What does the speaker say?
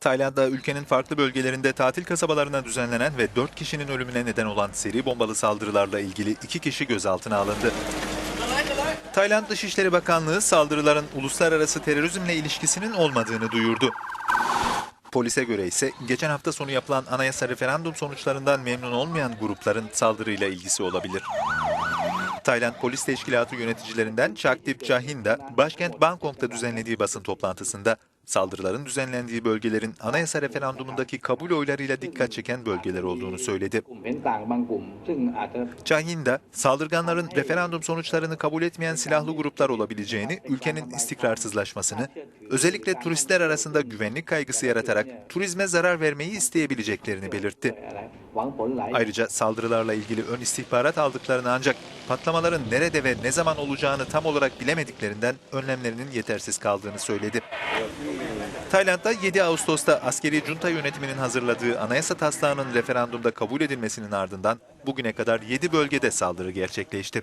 Tayland'da ülkenin farklı bölgelerinde tatil kasabalarına düzenlenen ve 4 kişinin ölümüne neden olan seri bombalı saldırılarla ilgili 2 kişi gözaltına alındı. Tayland Dışişleri Bakanlığı saldırıların uluslararası terörizmle ilişkisinin olmadığını duyurdu. Polise göre ise geçen hafta sonu yapılan anayasa referandum sonuçlarından memnun olmayan grupların saldırıyla ilgisi olabilir. Tayland Polis Teşkilatı yöneticilerinden Chakdip Chahinda, başkent Bangkok'ta düzenlediği basın toplantısında saldırıların düzenlendiği bölgelerin anayasa referandumundaki kabul oylarıyla dikkat çeken bölgeler olduğunu söyledi. Cahin da saldırganların referandum sonuçlarını kabul etmeyen silahlı gruplar olabileceğini, ülkenin istikrarsızlaşmasını, özellikle turistler arasında güvenlik kaygısı yaratarak turizme zarar vermeyi isteyebileceklerini belirtti. Ayrıca saldırılarla ilgili ön istihbarat aldıklarını ancak patlamaların nerede ve ne zaman olacağını tam olarak bilemediklerinden önlemlerinin yetersiz kaldığını söyledi. Tayland'da 7 Ağustos'ta askeri junta yönetiminin hazırladığı anayasa taslağının referandumda kabul edilmesinin ardından bugüne kadar 7 bölgede saldırı gerçekleşti.